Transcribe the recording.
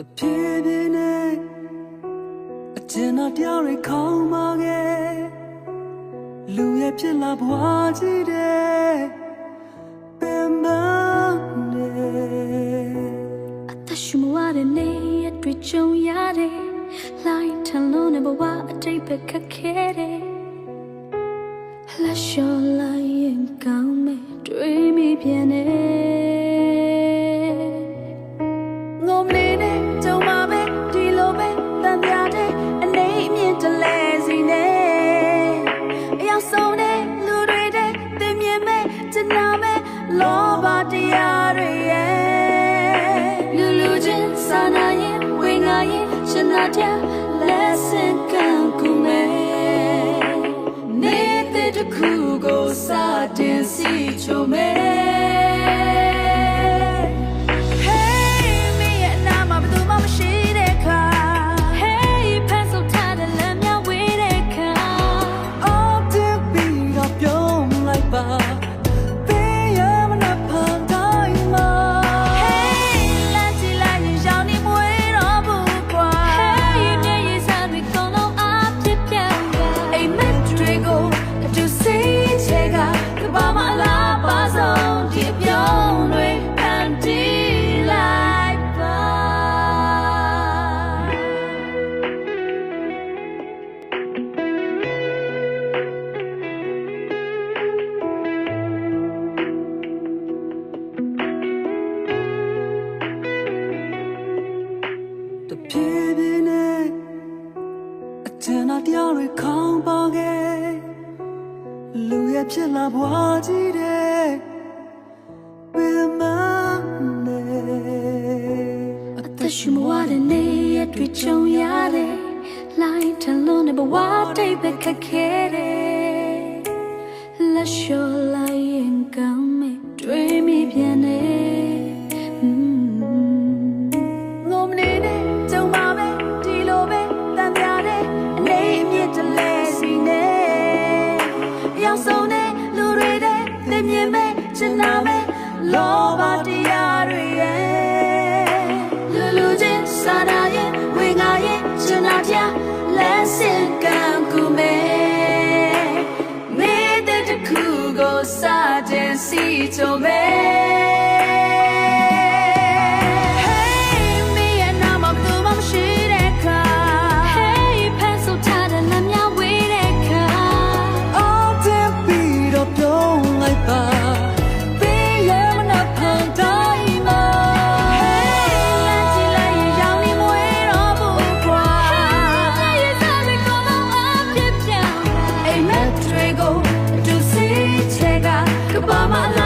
တဖြည်းဖြည်းနဲ့အကျဉ်းတော်တရားတွေခေါင်းမာခဲ့လူရဲ့ဖြစ်လာဘွားကြည့်တယ်ပင်မနေအသက်ရှင်မရတဲ့နေအတွေ့ကြုံရတယ်လိုင်းထလုံးနဲ့ဘဝအတိတ်ပဲခက်ခဲတယ်လှရှော်လိုက်ရင်ကောင်းမယ်တွေးမိပြန်တယ် လောဘတရားတွေရဲ့လူလူချင်းစာနာရင်ဝေငါရင်ရှင်သာတဲ့ lesson ကံကူမဲနေတဲ့တစ်ခုကိုစတင်စီချို တရားတွေခေါင်းပါခဲ့လူရဲ့ဖြစ်လာဘွားကြီးတဲ့ပင်မနေအသက်ရှင်ဘဝတဲ့နေရဲ့တွေ့ကြုံရတဲ့လိုင်းထလုံးတဲ့ဘဝတိတ်ပဲခက်ခဲတဲ့လက်လျှော်လိုက်ရင်ကောင်းမယ်တွေ့မိပြန်တဲ့ တွေကိုအတူစီချေကကဘာမှ